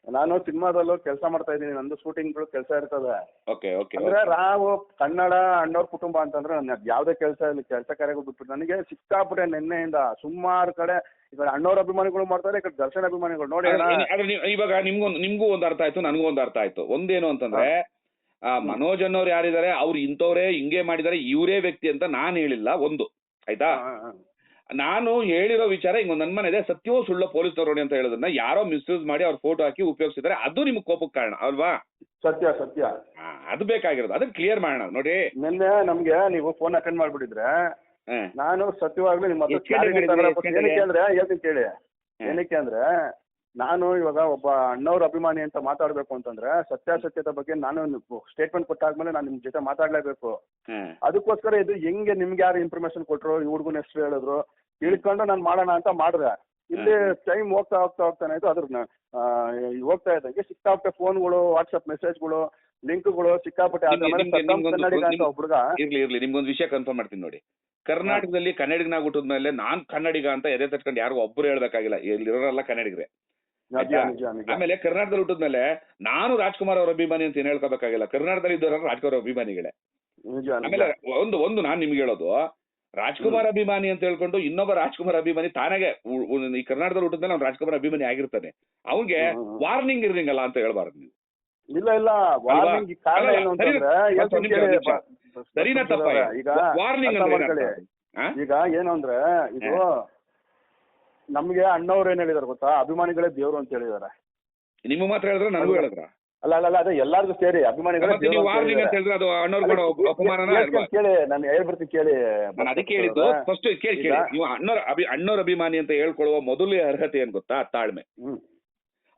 ನಾನು ಸಿನಿಮಾದಲ್ಲೂ ಕೆಲಸ ಮಾಡ್ತಾ ಇದ್ದೀನಿ ನಂದು ಶೂಟಿಂಗ್ಗಳು ಕೆಲಸ ಇರ್ತದೆ. ಓಕೆ ಓಕೆ ಅಂದ್ರೆ ನಾವು ಕನ್ನಡ ಅಣ್ಣವ್ರ ಕುಟುಂಬ ಅಂತಂದ್ರೆ ನನ್ನ ಯಾವುದೇ ಕೆಲಸ ಇಲ್ಲ ಕೆಲಸ ಕಾರ್ಯಗಳು ಬಿಟ್ಬಿಟ್ಟು ನನಗೆ ಸಿಕ್ಕಾಪಟ್ಟೆ ನಿನ್ನೆಯಿಂದ ಸುಮಾರು ಕಡೆ ಈಗ ಅಣ್ಣವ್ರ ಅಭಿಮಾನಿಗಳು ಮಾಡ್ತಾರೆ ಈ ಕಡೆ ದರ್ಶನ್ ಅಭಿಮಾನಿಗಳು. ನೋಡಿ ಆದ್ರೆ ನೀವು- ಇವಾಗ ನಿಮ್ಗೊಂದು ನಿಮ್ಗೂ ಒಂದು ಅರ್ಥ ಆಯ್ತು ನನಗೂ ಒಂದು ಅರ್ಥ ಆಯ್ತು. ಒಂದೇನು ಅಂತಂದ್ರೆ ಆ ಮನೋಜ್ ಅನ್ನೋರು ಯಾರಿದ್ದಾರೆ ಅವ್ರು ಇಂಥವ್ರೇ ಹಿಂಗೆ ಮಾಡಿದ್ದಾರೆ ಇವರೇ ವ್ಯಕ್ತಿ ಅಂತ ನಾನು ಹೇಳಿಲ್ಲ ಒಂದು. ಆಯ್ತಾ. ನಾನು ಹೇಳಿರೋ ವಿಚಾರ ಹಿಂಗ್ ಒಂದ್ ನನ್ ಮನೆ ಇದೆ. ಸತ್ಯವೋ ಸುಳ್ಳು ಪೊಲೀಸ್ ನೋಡಿ ಅಂತ ಹೇಳೋದನ್ನ ಯಾರೋ ಮಿಸ್ಯೂಸ್ ಮಾಡಿ ಅವ್ರ ಫೋಟೋ ಹಾಕಿ ಉಪಯೋಗಿಸಿದ್ರೆ. ಅದು ನಿಮ್ಗೆ ಕೋಪಕ್ಕೆ ಕಾರಣ ಅಲ್ವಾ? ಸತ್ಯ ಸತ್ಯ. ಆ, ಅದು ಬೇಕಾಗಿರೋದು. ಅದನ್ನ ಕ್ಲಿಯರ್ ಮಾಡೋಣ ನೋಡಿ. ನಿನ್ನೆ ನಮ್ಗೆ ನೀವು ಫೋನ್ ಅಟೆಂಡ್ ಮಾಡ್ಬಿಟ್ಟಿದ್ರೆ. ನಾನು ಸತ್ಯವಾಗ್ಲೂ ನಿಮ್ಮ ಹತ್ರ ಎಷ್ಟ್ ಗಂಟೆಗೆ clarity ಮಾಡಿದ್ರಿ? ತಗೊಳಕ್ಕೆ ಏನಕ್ಕೆ ಅಂದ್ರೆ ಹೇಳ್ತೀನಿ ಕೇಳಿ. ಏನಕ್ಕೆ ಅಂದ್ರೆ ನಾನು ಇವಾಗ ಒಬ್ಬ ಅಣ್ಣವ್ರ ಅಭಿಮಾನಿ ಅಂತ ಮಾತಾಡ್ಬೇಕು ಅಂತಂದ್ರೆ ಸತ್ಯಾಸತ್ಯತೆ ಬಗ್ಗೆ ನಾನು ಸ್ಟೇಟ್ಮೆಂಟ್ ಕೊಟ್ಟಾದ್ಮೇಲೆ ನಾನು ನಿಮ್ ಜೊತೆ ಮಾತಾಡ್ಲೇಬೇಕು. ಅದಕ್ಕೋಸ್ಕರ ಇದು ಹೆಂಗೆ ನಿಮ್ಗೆ ಯಾರು ಇನ್ಫಾರ್ಮೇಶನ್ ಕೊಟ್ರು ಈ ಹುಡುಗನ ಹೆಸರು ಹೇಳಿದ್ರು ತಿಳ್ಕೊಂಡು ನಾನು ಮಾಡೋಣ ಅಂತ ಮಾಡಿದೆ. ಇಲ್ಲಿ ಟೈಮ್ ಹೋಗ್ತಾ ಹೋಗ್ತಾ ಹೋಗ್ತಾನೆ ಆಯ್ತು. ಅದ್ರ ಹೋಗ್ತಾ ಇದ್ದಂಗೆ ಸಿಕ್ಕಾಪಟ್ಟೆ ಫೋನ್ಗಳು ವಾಟ್ಸಪ್ ಮೆಸೇಜ್ಗಳು ಲಿಂಕ್ಗಳು ಸಿಕ್ಕಾಪಟ್ಟೆ ಕನ್ನಡಿಗ ಅಂತ ಒಬ್ಬ ಹುಡುಗ ಇರ್ಲಿ ಇರ್ಲಿ ನಿಮ್ಗೊಂದು ವಿಷಯ ಕನ್ಫರ್ಮ್ ಮಾಡ್ತೀನಿ ನೋಡಿ. ಕರ್ನಾಟಕದಲ್ಲಿ ಕನ್ನಡಿಗನಾಗ ಹುಟ್ಟಿದ್ಮೇಲೆ ನಾನ್ ಕನ್ನಡಿಗ ಅಂತ ಎದೆ ತಟ್ಕೊಂಡು ಯಾರಿಗೂ ಒಬ್ರು ಹೇಳ್ಬೇಕಾಗಿಲ್ಲ. ಇಲ್ಲಿರೋರೆಲ್ಲ ಕನ್ನಡಿಗರೇ. ನಿಜ ಆಯ್ತಾ? ನಿಜ ನಿಜ. ಆಮೇಲೆ ಕರ್ನಾಟಕದಲ್ಲಿ ಹುಟ್ಟಿದ್ಮೇಲೆ ನಾನು ರಾಜ್ಕುಮಾರ್ ಅವರ ಅಭಿಮಾನಿ ಅಂತ ಏನ್ ಹೇಳ್ಕೋಬೇಕಾಗಿಲ್ಲ. ಕರ್ನಾಟಕದಲ್ಲಿ ಇದ್ದವರ ರಾಜ್ಕುಮಾರ್ ಅಭಿಮಾನಿಗಳೇ. ನಿಜ ಆಮೇಲೆ ಒಂದು ಒಂದು ನಾನ್ ನಿಮ್ಗೆ ಹೇಳೋದು. ರಾಜ್ಕುಮಾರ್ ಅಭಿಮಾನಿ ಅಂತ ಹೇಳ್ಕೊಂಡು ಇನ್ನೊಬ್ಬ ರಾಜ್ಕುಮಾರ್ ಅಭಿಮಾನಿ ತಾನಾಗೆ ಈ ಕರ್ನಾಟಕದಲ್ಲಿ ಹುಟ್ಟಿದ್ಮೇಲೆ ಅವ್ನು ರಾಜ್ಕುಮಾರ್ ಅಭಿಮಾನಿ ಆಗಿರ್ತಾನೆ. ಅವ್ನಿಗೆ. ವಾರ್ನಿಂಗ್ ಇರ್ಲಿಂಗಲ್ಲ ಅಂತ ಹೇಳ್ಬಾರ್ದು ನೀವು. ಇಲ್ಲ ಇಲ್ಲ. ವಾರ್ನಿಂಗ್ ಕಾರಣ ಏನು ಅಂತಂದ್ರೆ ಸರಿನಾ ತಪ್ಪ? ಈಗ ವಾರ್ನಿಂಗ್? ಈಗ ಏನು ಅಂದ್ರೆ ಇದು ನಮ್ಗೆ ಅಣ್ಣವ್ರು ಏನ್ ಹೇಳಿದಾರೆ ಗೊತ್ತಾ? ಅಭಿಮಾನಿಗಳೇ ದೇವ್ರು ಅಂತ ಹೇಳಿದಾರೆ. ನಿಮ್ಗೆ ಮಾತ್ರ ಹೇಳಿದ್ರೆ? ನನಗೂ ಹೇಳಿದ್ರ? ಅಲ್ಲ ಅಲ್ಲ ಅಲ್ಲ ಅದೇ ಎಲ್ಲಾರ್ಗು ಸೇರಿ ಅಭಿಮಾನಿಗಳೇ ಮತ್ತೆ ನೀವು ಅಂತ ವಾರ್ನಿಂಗ್ ಅಂತ ಹೇಳಿದಾರೆ. ಹೇಳಿದ್ರೆ ಅದು ಅಣ್ಣವ್ರು ಮಾಡೋ ಅದಕ್ಕೆ ಅಪಮಾನನ ಕೇಳಿ- ಅಲ್ವಾ? ಕೇಳಿ ನಾನು ಹೇಳ್ಬಿಡ್ತೀನಿ ಕೇಳಿ. ನಾನು ಅದಕ್ಕೆ ಹೇಳಿದ್ದು ಫಸ್ಟ್ ಕೇಳಿ ಕೇಳಿ. ಈಗ- ನೀವು ಅಣ್ಣವ್ರ ಅಭಿ ಅಣ್ಣವ್ರ ಅಭಿಮಾನಿ ಅಂತ ಹೇಳ್ಕೊಳ್ಳುವ ಮೊದಲೇ ಅರ್ಹತೆ ಏನ್ ಗೊತ್ತಾ? ತಾಳ್ಮೆ. ಹ್ಮ್.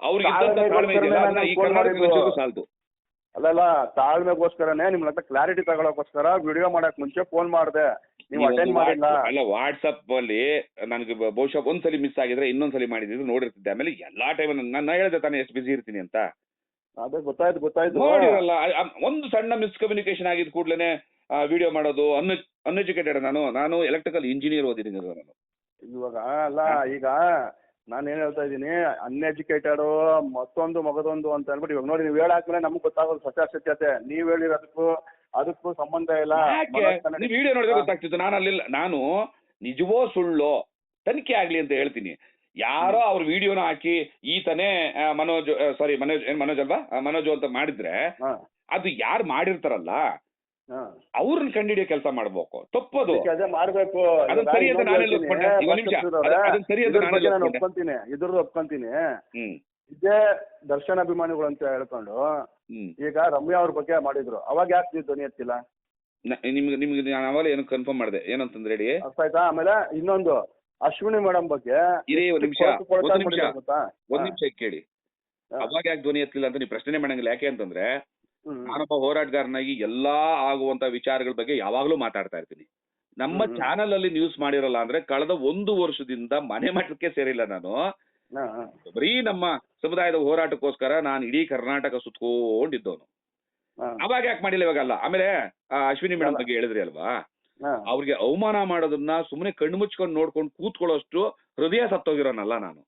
ಅವ್ರಿಗೆ ಇದ್ದಂತ ತಾಳ್ಮೆಗೋಸ್ಕರನೇ ತಾಳ್ಮೆ ಇದೆಯಲ್ಲ, ಅದನ್ನ ಈ ನಾನು phone ಕರ್ನಾಟಕ ಸಾಲದು. ಅಲ್ಲ ಅಲ್ಲ ತಾಳ್ಮೆಗೋಸ್ಕರನೇ ನಿಮ್ ಹತ್ರ ಕ್ಲಾರಿಟಿ ತಗೊಳಕೋಸ್ಕರ ವಿಡಿಯೋ ಮಾಡಕ್ ಮುಂಚೆ ಫೋನ್ ಮಾಡಿದೆ. ನೀವು ಅಟೆಂಡ್ ಮಾಡಿಲ್ಲ. ಅಲ್ಲ ವಾಟ್ಸಪ್ ಅಲ್ಲಿ ನನಗೆ ಬಹುಶಃ ಒಂದ್ಸಲಿ ಮಿಸ್ ಆಗಿದ್ರೆ ಇನ್ನೊಂದ್ಸಲಿ ಮಾಡಿದ್ರು ನೋಡಿರ್ತಿದ್ದೆ. ಆಮೇಲೆ ಎಲ್ಲಾ ಟೈಮ್ ನಾನು ಹೇಳಿದೆ ತಾನೆ ಎಷ್ಟು ಬಿಸಿ ಇರ್ತೀನಿ ಅಂತ. ಅದೇ ಗೊತ್ತಾಯ್ತು ಗೊತ್ತಾಯ್ತು. ನೋಡಿರಲ್ಲ ಒಂದು ಸಣ್ಣ ಮಿಸ್ಕಮ್ಯುನಿಕೇಶನ್ ಆಗಿದ್ ಕೂಡ್ಲೇನೆ ವಿಡಿಯೋ ಮಾಡೋದು ಅನ್ ಅನ್ಎಜುಕೇಟೆಡ್ ನಾನು. ನಾನು ಎಲೆಕ್ಟ್ರಿಕಲ್ ಇಂಜಿನಿಯರ್ ಓದಿದ್ದೀನಿ ನಾನು. ಇವಾಗ ಅಲ್ಲ ಈಗ ನಾನು ಏನ್ ಹೇಳ್ತಾ ಇದ್ದೀನಿ ಅನ್ಎಜುಕೇಟೆಡ್ ಮತ್ತೊಂದು ಮಗದೊಂದು ಅಂತ ಹೇಳ್ಬಿಟ್ಟು ಇವಾಗ ನೋಡಿ ನೀವು ಹೇಳಾದ್ಮೇಲೆ ನಮ್ಗೆ ಗೊತ್ತಾಗೋದು ಸತ್ಯಾಸತ್ಯತೆ ನೀವ್ ಹೇಳಿರೋದಕ್ಕೂ ಅದಕ್ಕೂ ಸಂಬಂಧ ಇಲ್ಲ. ಯಾಕೆ? ನೀವು ವಿಡಿಯೋ ನೋಡಿದ್ರೆ ಗೊತ್ತಾಗ್ತಿತ್ತು. ನಾನು ಅಲ್ಲಿಲ್ಲ ನಾನು ನಿಜವೋ ಸುಳ್ಳೋ ತನಿಖೆ ಆಗ್ಲಿ ಅಂತ ಹೇಳ್ತೀನಿ. ಯಾರೋ ಅವ್ರ ವಿಡಿಯೋನ ಹಾಕಿ ಈತನೇ ಆ, ಮನೋಜ್ ಸಾರಿ ಮನೋಜ್ ಏನ್ ಮನೋಜ್ ಅಲ್ವಾ? ಆ, ಮನೋಜ್ ಅಂತ ಮಾಡಿದ್ರೆ ಹಾ, ಅದು ಯಾರು ಮಾಡಿರ್ತಾರಲ್ಲ. ಅವ್ರನ್ನ ಕಂಡಿಡಿಯೋ ಕೆಲಸ ಮಾಡ್ಬೇಕು. ತಪ್ಪದು. ಅದೇ ಮಾಡ್ಬೇಕು. ಅದನ್ನ ಸರಿ ಅಂತ ಒಪ್ಕೊಂಡೆ. ನಿಮಿಷ. ಅದನ್ನ ಸರಿ ಅಂತ ನಾನು. ಒಪ್ಕೊಂತೀನಿ. ಇದ್ರದ್ದು ಒಪ್ಕೊಂತೀನಿ. ಹ್ಮ್. ಇದೇ ದರ್ಶನ ಅಭಿಮಾನಿಗಳು ಅಂತ ಹೇಳ್ಕೊಂಡು ಈಗ ರಮ್ಯಾ ಅವ್ರ ಬಗ್ಗೆ ಮಾಡಿದ್ರು. ಅವಾಗ ಯಾಕೆ ನೀವು ಧ್ವನಿ ಎತ್ತಿಲ್ಲ? ನಿಮ್ಗೆ ನಿಮ್ಗೆ ನಾನು ಅವಾಗ ಏನು ಕನ್ಫರ್ಮ್ ಮಾಡಿದೆ. ಏನಂತಂದ್ರೆ ಹೇಳಿ. ಅರ್ಥ ಆಯ್ತಾ? ಆಮೇಲೆ ಇನ್ನೊಂದು ಅಶ್ವಿನಿ ಮೇಡಮ್ ಬಗ್ಗೆ ಒಂದ್ ನಿಮಿಷ. ಒಂದ್ ನಿಮಿಷ. ಒಂದ್ ಕೇಳಿ. ಅವಾಗ ಯಾಕೆ ಧ್ವನಿ ಎತ್ತಿಲ್ಲ ಅಂತ ನೀವು ಪ್ರಶ್ನೆ ಮಾಡಂಗಿಲ್ಲ. ಯಾಕೆ ಅಂತಂದ್ರೆ. ನಾನೊಬ್ಬ ಹೋರಾಟಗಾರನಾಗಿ ಎಲ್ಲಾ ಆಗುವಂತ ವಿಚಾರಗಳ ಬಗ್ಗೆ ಯಾವಾಗ್ಲೂ ಮಾತಾಡ್ತಾ ಇರ್ತೀನಿ. ನಮ್ಮ. ಚಾನಲ್ ಅಲ್ಲಿ ನ್ಯೂಸ್ ಮಾಡಿರಲ್ಲ ಅಂದ್ರೆ ಕಳೆದ ಒಂದು ವರ್ಷದಿಂದ ಮನೆ ಮಟ್ಟಕ್ಕೆ ಸೇರಿಲ್ಲ ನಾನು. ಬರೀ ನಮ್ಮ ಸಮುದಾಯದ ಹೋರಾಟಕ್ಕೋಸ್ಕರ ನಾನು ಇಡೀ ಕರ್ನಾಟಕ ಸುತ್ಕೊಂಡಿದ್ದವನು. ಅವಾಗ ಯಾಕೆ ಮಾಡಿಲ್ಲ ಇವಾಗಲ್ಲ? ಆಮೇಲೆ ಅಶ್ವಿನಿ ಮೇಡಮ್ ಬಗ್ಗೆ ಹೇಳಿದ್ರಿ ಅಲ್ವಾ? ಅವ್ರಿಗೆ ಅವಮಾನ ಮಾಡೋದನ್ನ ಸುಮ್ಮನೆ ಕಣ್ಣು ಮುಚ್ಕೊಂಡು ನೋಡ್ಕೊಂಡು ಕೂತ್ಕೊಳ್ಳೋಷ್ಟು ಹೃದಯ ಸತ್ತೋಗಿರೋನಲ್ಲ ನಾನು.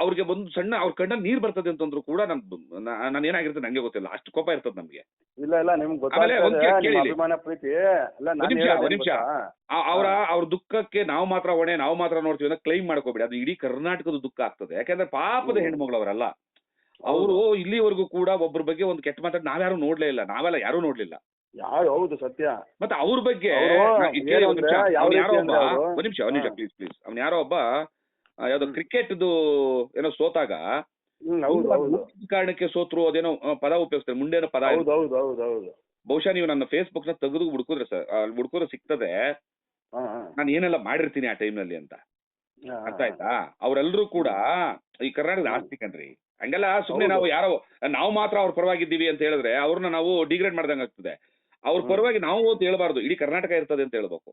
ಅವ್ರಿಗೆ ಒಂದು ಸಣ್ಣ ಅವ್ರ ಕಣ್ಣಲ್ಲಿ ನೀರ್ ಬರ್ತದೆ ಅಂತಂದ್ರು ಕೂಡ ನನ್ ನಾನು ಏನಾಗಿರ್ತದೆ ನಂಗೆ ಗೊತ್ತಿಲ್ಲ. ಅಷ್ಟು ಕೋಪ ಇರ್ತದೆ ನಮ್ಗೆ. ಇಲ್ಲ ಇಲ್ಲ ನಿಮ್ಗೆ. ಅಭಿಮಾನ ಪ್ರೀತಿ. ನಿಮಿಷ? ಅವರ ಅವ್ರ ದುಃಖಕ್ಕೆ ನಾವು ಮಾತ್ರ ಹೊಣೆ ನಾವು ಮಾತ್ರ ನೋಡ್ತೀವಿ ಅಂತ ಕ್ಲೈಮ್ ಮಾಡ್ಕೋಬೇಡಿ. ಅದು ಇಡೀ ಕರ್ನಾಟಕದ ದುಃಖ ಆಗ್ತದೆ. ಯಾಕಂದ್ರೆ ಪಾಪದ. ಹೆಣ್ಮಗಳು ಅವರಲ್ಲ ಅವರು ಇಲ್ಲಿವರೆಗೂ ಕೂಡ ಒಬ್ಬರ ಬಗ್ಗೆ ಒಂದು ಕೆಟ್ಟ ಮಾತಾಡಿ ನಾವ್ಯಾರು ನೋಡ್ಲೇ ಇಲ್ಲ. ನಾವೆಲ್ಲ ಯಾರು ನೋಡ್ಲಿಲ್ಲ. ಯಾರು ಹೌದು ಸತ್ಯ. ಮತ್ತೆ ಅವ್ರ ಬಗ್ಗೆ ಒಂದ್ ನಿಮಿಷ, ಯಾರೋ ಒಬ್ಬ ಒಂದ್ ನಿಮಿಷ ಒಂದ್ ನಿಮಿಷ ಹಾ. ಪ್ಲೀಸ್ ಪ್ಲೀಸ್ ಅವ್ನ ಯಾರೋ ಒಬ್ಬ ಯಾವ್ದೋ. ಕ್ರಿಕೆಟ್ದು ಏನೋ ಸೋತಾಗ ಕಾರಣಕ್ಕೆ ಸೋತ್ರು ಅದೇನೋ ಪದ ಉಪಯೋಗಿಸ್ತಾರೆ ಮುಂಡೇನೋ ಪದ ಬಹುಶಃ ನೀವು ನನ್ನ ಫೇಸ್ಬುಕ್ನ ತೆಗೆದು ಹುಡುಕಿದ್ರೆ ಸರ್ ಹುಡುಕಿದ್ರೆ ಸಿಗ್ತದೆ. ನಾನು ಏನೆಲ್ಲ ಮಾಡಿರ್ತೀನಿ ಆ ಟೈಮ್ನಲ್ಲಿ ಅಂತ ಅರ್ಥ ಆಯ್ತಾ? ಅವರೆಲ್ಲರೂ ಕೂಡ ಈ ಕರ್ನಾಟಕದ ಆಸ್ತಿ ಕಣ್ರಿ. ಹಂಗೆಲ್ಲ ಸುಮ್ಮನೆ ನಾವು ಯಾರೋ ನಾವು ಮಾತ್ರ ಅವ್ರ ಪರವಾಗಿದ್ದೀವಿ ಅಂತ ಹೇಳಿದ್ರೆ ಅವ್ರನ್ನ ನಾವು ಡಿಗ್ರೇಡ್ ಮಾಡ್ದಂಗೆ ಆಗ್ತದೆ. ಅವ್ರ ಪರವಾಗಿ ನಾವು ಅಂತ ಹೇಳ್ಬಾರ್ದು. ಇಡೀ ಕರ್ನಾಟಕ ಇರ್ತದೆ ಅಂತ ಹೇಳ್ಬೇಕು.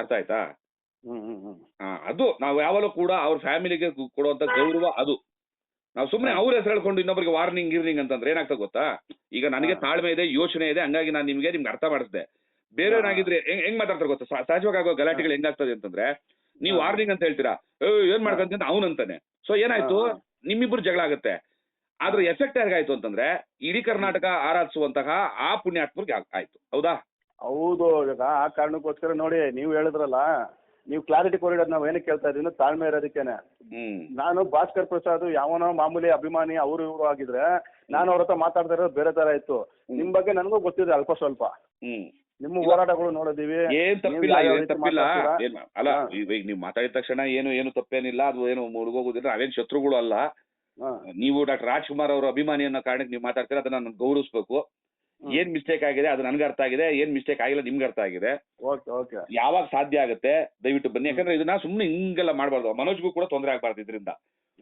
ಅರ್ಥ ಆಯ್ತಾ? ಅದು ನಾವು ಯಾವಾಗಲೂ ಕೂಡ ಅವ್ರ ಫ್ಯಾಮಿಲಿಗೆ ಕೊಡುವಂತ ಗೌರವ ಅದು. ನಾವು ಸುಮ್ಮನೆ ಅವ್ರ ಹೆಸರು ಹೇಳ್ಕೊಂಡು ಇನ್ನೊಬ್ಬರಿಗೆ ವಾರ್ನಿಂಗ್ ಗಿರ್ನಿಂಗ್ ಅಂತಂದ್ರೆ ಏನಾಗ್ತದೆ ಗೊತ್ತಾ? ಈಗ ನನಗೆ ತಾಳ್ಮೆ ಇದೆ ಯೋಚನೆ ಇದೆ ಹಂಗಾಗಿ ನಾನು ನಿಮ್ಗೆ ನಿಮ್ಗೆ ಅರ್ಥ ಮಾಡಿಸಿದೆ. ಬೇರೆ ಏನಾಗಿದ್ರೆ ಹೆಂಗ್ ಹೆಂಗ್ ಮಾತಾಡ್ತಾರೆ ಗೊತ್ತಾ? ಸಹ- ಸಹಜವಾಗಿ ಆಗೋ ಗಲಾಟೆಗಳು ಹೆಂಗಾಗ್ತದೆ ಅಂತಂದ್ರೆ ನೀವು. ವಾರ್ನಿಂಗ್ ಅಂತ ಹೇಳ್ತೀರಾ? ಏನ್ ಮಾಡ್ಕಂತ ಅವನಂತಾನೆ ಸೊ ಏನಾಯ್ತು. ನಿಮ್ಮಿಬ್ರು ಜಗಳ ಆಗುತ್ತೆ. ಆದ್ರೆ ಎಫೆಕ್ಟ್ ಯಾರಿಗಾಯ್ತು ಅಂತಂದ್ರೆ ಇಡೀ ಕರ್ನಾಟಕ ಆರಾಧಿಸುವಂತಹ ಆ ಪುಣ್ಯಾತ್ಮರಿಗೆ ಆಯ್ತು. ಹೌದಾ? ಹೌದು ಆ ಕಾರಣಕ್ಕೋಸ್ಕರ ನೋಡಿ ನೀವು ಹೇಳಿದ್ರಲ್ಲ ನೀವು ಕ್ಲಾರಿಟಿ ಕೊರಿಡೋದು ನಾವು ಏನಕ್ಕೆ ಕೇಳ್ತಾ ಇದೀನಿ ತಾಳ್ಮೆ ಇರೋದಕ್ಕೇನೆ. ಹ್ಮ್. ನಾನು ಭಾಸ್ಕರ್ ಪ್ರಸಾದ್ ಯಾವನೋ ಮಾಮೂಲಿ ಅಭಿಮಾನಿ ಅವರು ಇವರು ಆಗಿದ್ರೆ ನಾನು ಅವ್ರ ಹತ್ರ ಮಾತಾಡ್ತಾ ಇರೋದು ಬೇರೆ ತರ ಇತ್ತು. ನಿಮ್ ಬಗ್ಗೆ ನನಗೂ ಗೊತ್ತಿದೆ ಅಲ್ಪ ಸ್ವಲ್ಪ. ಹ್ಮ್. ನಿಮ್ಮ ಹೋರಾಟಗಳು ನೋಡಿದೀವಿ. ಏನ್ ತಪ್ಪಿಲ್ಲ ಏನ್ ತಪ್ಪಿಲ್ಲ? ಏನ್ ಅಲ್ಲ ಈಗ ನೀವು ಮಾತಾಡಿದ ತಕ್ಷಣ ಏನು ಏನು ತಪ್ಪೇನಿಲ್ಲ ಅದು ಏನು ಮುಳುಗೋಗುದಿಲ್ಲ ನಾವೇನ್ ಶತ್ರುಗಳು ಅಲ್ಲ. ನೀವು ಡಾಕ್ಟರ್ ರಾಜ್ಕುಮಾರ್ ಅವರ ಅಭಿಮಾನಿ ಅನ್ನೋ ಕಾರಣಕ್ಕೆ ನೀವು ಮಾತಾಡ್ತೀರಾ ಅದನ್ನ ನಾನು ಗೌರವಿಸ್ಬೇಕು. ಏನ್ ಮಿಸ್ಟೇಕ್ ಆಗಿದೆ ಅದು ನನ್ಗೆ ಅರ್ಥ ಆಗಿದೆ ಏನ್ ಮಿಸ್ಟೇಕ್ ಆಗಿಲ್ಲ ನಿಮ್ಗೆ ಅರ್ಥ ಆಗಿದೆ. Okay okay. ಯಾವಾಗ ಸಾಧ್ಯ ಆಗುತ್ತೆ ದಯವಿಟ್ಟು ಬನ್ನಿ. ಯಾಕಂದ್ರೆ ಇದನ್ನ ಸುಮ್ನೆ ಹಿಂಗೆಲ್ಲ ಮಾಡಬಾರ್ದು. ಮನೋಜ್ಗೂ ಕೂಡ ತೊಂದರೆ ಆಗ್ಬಾರ್ದು ಇದರಿಂದ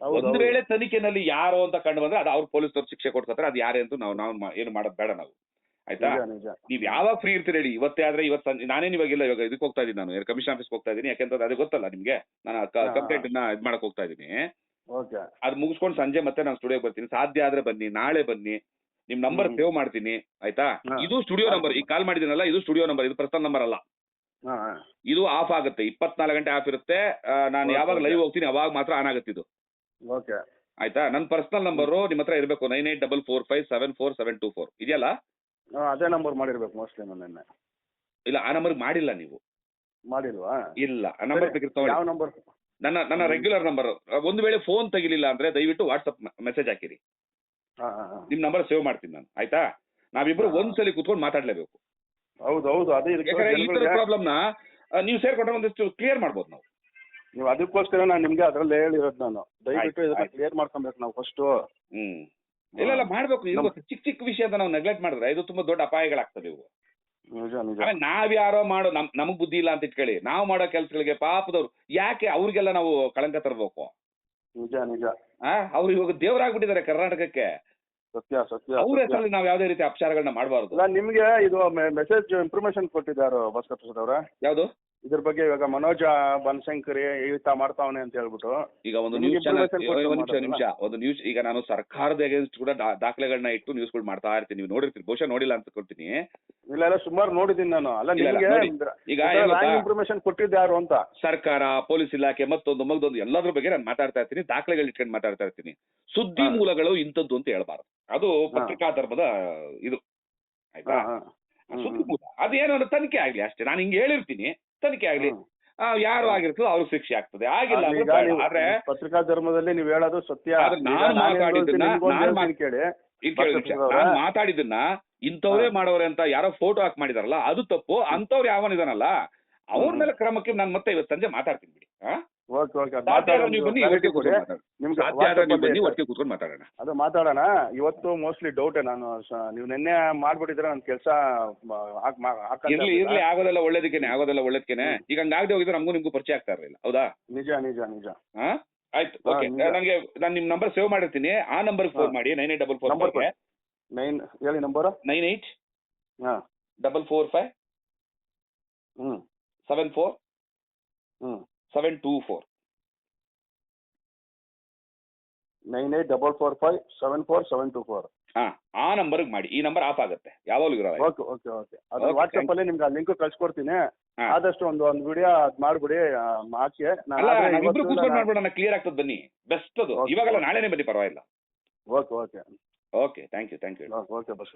ಒಂದ್ ವೇಳೆ ತನಿಖೆನಲ್ಲಿ ಯಾರು ಅಂತ ಕಂಡು ಬಂದ್ರೆ ಅದು ಅವ್ರ ಪೊಲೀಸರು ಶಿಕ್ಷೆ ಕೊಡ್ತಾರೆ ಅದು ಯಾರೇ ಅಂತ ನಾವು ನಾವು ಏನು ಮಾಡೋದು ಬೇಡ ನಾವು. ಆಯ್ತಾ? ನೀವ್ ಯಾವಾಗ ಫ್ರೀ ಇರ್ತೀರಿ ಹೇಳಿ. ಇವತ್ತೇ ಆದ್ರೆ ಇವತ್ತು ಸಂಜೆ ನಾನೇನು ಇವಾಗಿಲ್ಲ ಇವಾಗ ಇದಕ್ಕೆ ಹೋಗ್ತಾ ಇದ್ದೀನಿ ನಾನು. ಕಮಿಷನ್ ಆಫೀಸ್ ಹೋಗ್ತಾ ಇದ್ದೀನಿ ಯಾಕೆಂತಂದ್ರೆ ಅದು ಗೊತ್ತಲ್ಲ ನಿಮ್ಗೆ. ನಾನು. ಕಂಪ್ಲೇಂಟ್ನ ಇದು ಮಾಡಕ್ ಹೋಗ್ತಾ ಇದ್ದೀನಿ. ಅದು ಮುಗಿಸ್ಕೊಂಡು ಸಂಜೆ ಮತ್ತೆ ನಾನು ಸ್ಟುಡಿಯೋಗೆ ಬರ್ತೀನಿ. ಸಾಧ್ಯ ಆದ್ರೆ ಬನ್ನಿ ನಾಳೆ ಬನ್ನಿ. ನಿಮ್ ನಂಬರ್ ಸೇವ್ ಮಾಡ್ತೀನಿ ಆಯ್ತಾ? ಇದು ಸ್ಟುಡಿಯೋ ನಂಬರ್ ಈ ಕಾಲ್ ಮಾಡಿದೀನಲ್ಲ ಇದು ಸ್ಟುಡಿಯೋ ನಂಬರ್ ಇದು ಪರ್ಸನಲ್ ನಂಬರ್ ಅಲ್ಲ. ಇದು ಆಫ್ ಆಗುತ್ತೆ ಇಪ್ಪತ್ನಾಲ್ಕು ಗಂಟೆ ಆಫ್ ಇರುತ್ತೆ. ನಾನು ಯಾವಾಗ ಲೈವ್ ಹೋಗ್ತೀನಿ ಅವಾಗ ಮಾತ್ರ ಆನ್ ಆಗುತ್ತೆ ಇದು. ಓಕೆ. ಆಯ್ತಾ? ನನ್ನ ಪರ್ಸನಲ್ ನಂಬರು ನಿಮ್ಮ ಹತ್ರ ಇರಬೇಕು nine eight double four five seven four seven two four ಇದೆಯಲ್ಲ ಅದೇ ನಂಬರ್ ಮಾಡಿರ್ಬೇಕು ಮೋಸ್ಟ್ಲಿ ಇಲ್ಲ ಆ ನಂಬರ್ ಮಾಡಿಲ್ಲ ನೀವು. ಮಾಡಿಲ್ವಾ? ಇಲ್ಲ ಆ ನಂಬರ್ ಯಾವ ನಂಬರ್ ನನ್ನ ನನ್ನ ರೆಗ್ಯುಲರ್ ನಂಬರ್ ಒಂದು ವೇಳೆ ಫೋನ್ ತೆಗಿಲಿಲ್ಲ ಅಂದ್ರೆ ದಯವಿಟ್ಟು ವಾಟ್ಸಪ್ ಮೆಸೇಜ್ ಹಾಕಿರಿ. ನಿಮ್ ನಂಬರ್ ಸೇವ್ ಮಾಡ್ತೀನಿ ನಾನು ಆಯ್ತಾ? ನಾವಿಬ್ರು. ಒಂದ್ಸಲಿ ಕುತ್ಕೊಂಡು ಮಾತಾಡ್ಲೇಬೇಕು. ಹೌದು ಹೌದು ಅದೇ ಇದಕ್ಕೆ ಯಾಕಂದ್ರೆ ಈ ತರ ಜನಗಳಿಗೆ- ಪ್ರಾಬ್ಲಮ್ನ ಆ, ನೀವು ಸೇರ್ಕೊಂಡ್ರೆ ಒಂದಿಷ್ಟು ಕ್ಲಿಯರ್ ಮಾಡ್ಬೋದು ನಾವು. ನೀವು ಅದಕ್ಕೋಸ್ಕರ ನಾನು ನಿಮ್ಗೆ ಅದ್ರಲ್ಲಿ ಹೇಳಿರೋದು ನಾನು. ದಯವಿಟ್ಟು ಆಯ್ತು, ಇದನ್ನ ಆಯ್ತು. ಕ್ಲಿಯರ್ ಮಾಡ್ಕೊಬೇಕು ನಾವು ಫಸ್ಟ್ ಹ್ಮ್. ಇಲ್ಲ ಇಲ್ಲ ಮಾಡ್ಬೇಕು. ಇದು ನಮ್- ಚಿಕ್ಕ ಚಿಕ್ಕ ವಿಷಯ ಅಂತ ನಾವು ನೆಗ್ಲೆಕ್ಟ್ ಮಾಡಿದ್ರೆ ಇದು ತುಂಬಾ ದೊಡ್ಡ ಅಪಾಯಗಳಾಗ್ತದೆ ಇವು ನಿಜ ನಿಜ. ಆಮೇಲೆ ನಾವ್ ಯಾರೋ ಮಾಡೋ ನಮ್ ನಮಗ್ ಬುದ್ಧಿ ಇಲ್ಲ ಅಂತ ಇಟ್ಕೊಳ್ಳಿ. ನಾವು ಮಾಡೋ ಕೆಲ್ಸಗಳಿಗೆ ಪಾಪದವ್ರು ಯಾಕೆ ಅವ್ರಿಗೆಲ್ಲ ನಾವು ಕಳಂಕ ತರಬೇಕು? ನಿಜ ನಿಜ. ಆ ಅವ್ರು ಇವಾಗ ದೇವರಾಗ್ಬಿಟ್ಟಿದ್ದಾರೆ ಕರ್ನಾಟಕಕ್ಕೆ. ಸತ್ಯ ಸತ್ಯ ಅವ್ರ ಸತ್ಯ. ಹೆಸರಲ್ಲಿ ನಾವ್ ಯಾವ್ದೇ ರೀತಿ ಅಪಚಾರಗಳನ್ನ ಮಾಡಬಾರ್ದು. ಇಲ್ಲ ನಿಮ್ಗೆ ಇದು ಮೆಸೇಜ್ ಇನ್ಫಾರ್ಮೇಶನ್ ಕೊಟ್ಟಿದ್ದಾರೆ ಭಾಸ್ಕರ್ ಪ್ರಸಾದ್ ಅವರ? ಯಾವ್ದು? ಇದ್ರ ಬಗ್ಗೆ ಇವಾಗ ಮನೋಜ ಬನಶಂಕರಿ ಈತ ಮಾಡ್ತಾವನೆ ಅಂತ ಹೇಳ್ಬಿಟ್ಟು ಈಗ ಒಂದು ನಿಮ್ಗೆ ನ್ಯೂಸ್ ಚಾನಲ್ information ಕೊಟ್ಟು ಒಂದು ನಿಮಿಷ? ನಿಮಿಷ. ಒಂದು ನ್ಯೂಸ್ ಈಗ ನಾನು ಸರ್ಕಾರದ ಅಗೇನ್ಸ್ಟ್ ಕೂಡ ದಾಖಲೆಗಳನ್ನ ಇಟ್ಟು ನ್ಯೂಸ್ಗಳು ಮಾಡ್ತಾ ಇರ್ತೀನಿ. ನೀವು ನೋಡಿರ್ತೀರಿ. ಬಹುಶಃ ನೋಡಿಲ್ಲ ಅಂತ ಕೊಡ್ತೀನಿ. ಇಲ್ಲ ಎಲ್ಲ ಸುಮಾರು ನೋಡಿದೀನಿ ನಾನು. ಅಲ್ಲ ಇಲ್ಲ, ಇಲ್ಲ, ನಿಮ್ಗೆ ನೋಡಿ. ಈಗ ಏನ್ ರಾಂಗ್ ಗೊತ್ತಾ? ಇನ್ಫಾರ್ಮೇಶನ್ ಕೊಟ್ಟಿದ್ದಾರು ಅಂತ? ಸರ್ಕಾರ ಪೊಲೀಸ್ ಇಲಾಖೆ ಮತ್ತೊಂದು ಮಗದೊಂದು ಎಲ್ಲದ್ರ ಬಗ್ಗೆ ನಾನು ಮಾತಾಡ್ತಾ ಇರ್ತೀನಿ. ದಾಖಲೆಗಳು ಇಟ್ಕೊಂಡು ಮಾತಾಡ್ತಾ ಇರ್ತೀನಿ. ಸುದ್ದಿ ಹಾ. ಮೂಲಗಳು ಇಂಥದ್ದು ಅಂತ ಹೇಳ್ಬಾರ್ದು. ಅದು ಪತ್ರಿಕಾ ಧರ್ಮದ ಇದು. ಆಯ್ತಾ? ಹಾ, ಹಾ. ಅದೇನೋ ಒಂದು ತನಿಖೆ ಆಗ್ಲಿ ಅಷ್ಟೇ. ನಾನು ಹಿಂಗೆ ಹೇಳಿರ್ತೀನಿ. ತನಿಖೆ ಆಗ್ಲಿ. ಯಾರು ಆಗಿರ್ತದೋ ಅವ್ರಿಗೆ ಶಿಕ್ಷೆ ಆಗ್ತದೆ. ಆಗಿಲ್ಲ ಆದ್ರೆ ಪತ್ರಿಕಾ ಧರ್ಮದಲ್ಲಿ ನೀವು ಹೇಳೋದು ಸತ್ಯ. ನಾನು ಮಾತಾಡಿದ್ದನ್ನ- ನಾನು ಕೇಳಿ. ನಿಮಿಷ. ಮಾತಾಡಿದ್ದನ್ನ ಇಂಥವ್ರೇ ಮಾಡೋರೆ ಅಂತ ಯಾರೋ ಫೋಟೋ ಹಾಕಿ ಮಾಡಿದಾರಲ್ಲ ಅದು ತಪ್ಪು. ಅಂತವ್ರು ಯಾವನಿದಾನಲ್ಲ ಅವ್ರ ಮೇಲೆ ಕ್ರಮಕ್ಕೆ ನಾನು ಮತ್ತೆ ಇವತ್ತು ಸಂಜೆ ಮಾತಾಡ್ತೀನಿ ಬಿಡಿ? ಓಕೆ ಓಕೆ ನೀವು ಬನ್ನಿ ಒಟ್ಟಿಗೆ. ಕೂತ್ಕೊಂಡು. ನಿಮ್ಗೆ ಸಾಧ್ಯ ಆದ್ರೆ ನೀವು ಬನ್ನಿ ಅಲ್ಲಿ ಒಟ್ಟಿಗೆ ಕೂತ್ಕೊಂಡು ಮಾತಾಡೋಣ. ಅದು ಮಾತಾಡೋಣ. ಇವತ್ತು ಮೋಸ್ಟ್ಲಿ ಡೌಟ್ ನಾನು ನೀವು ನಿನ್ನೆ ಮಾಡ್ಬಿಟ್ಟಿದ್ರೆ ನನ್ನ ಕೆಲಸ ಇರ್ಲಿ ಇರ್ಲಿ ಆಗೋದೆಲ್ಲ ಒಳ್ಳೇದಕ್ಕೇನೆ ಆಗೋದೆಲ್ಲ ಒಳ್ಳೇದಕ್ಕೇನೆ. ಈಗ ಹಂಗಾಗದೆ ಹೋಗಿದ್ರೆ ನಮಗೂ ನಿಮ್ಗೂ ಪರಿಚಯ ಆಗ್ತಾ ಇರಲಿಲ್ಲ ಹೌದಾ? ನಿಜ ನಿಜ ನಿಜ. ಹಾ? ಆಯ್ತು ಓಕೆ. ನನಗೆ ನಾನು ನಿಮ್ ನಂಬರ್ ಸೇವ್ ಮಾಡಿರ್ತೀನಿ. ಆ ನಂಬರ್ ಫೋನ್ ಮಾಡಿ nine eight double four number nine ಹೇಳಿ ನಂಬರ್ ನೈನ್ ಏಟ್ ಹಾಂ. Double four five hmm. Seven four ಹ್ಞೂ seven two four nine eight double four five seven four seven two four ಹಾ ಆ ನಂಬರ್ಗೆ ಮಾಡಿ ಈ ನಂಬರ್ ಆಫ್ ಆಗುತ್ತೆ. ಯಾವಾಗಲೂ ಇರೋಲ್ಲ ಓಕೆ ಓಕೆ ಓಕೆ. ಅದು Okay, ವಾಟ್ಸಪ್ ಅಲ್ಲಿ ನಿಮ್ಗೆ ಆ ಲಿಂಕ್ ಕಳ್ಸ್ಕೊಡ್ತೀನಿ. ಹಾ. ಆದಷ್ಟು ಒಂದು ಒಂದು ವಿಡಿಯೋ ಅದು ಮಾಡ್ಬಿಡಿ ಆ, ಹಾಕಿ. ನಾನು ಅಲ್ಲ ಆದ್ರೆ ನಾವಿಬ್ರು ಇವತ್ತು ಕೂತ್ಕೊಂಡು ನಾನು- ಮಾಡ್ಬಿಡೋಣ ಕ್ಲಿಯರ್ ಆಗ್ತದೆ ಬನ್ನಿ. ಬೆಸ್ಟ್ ಅದು. Okay, ಇವಾಗಲ್ಲ ನಾಳೆನೇ ಬನ್ನಿ ಪರವಾಗಿಲ್ಲ. Okay okay okay thank you thank you okay bus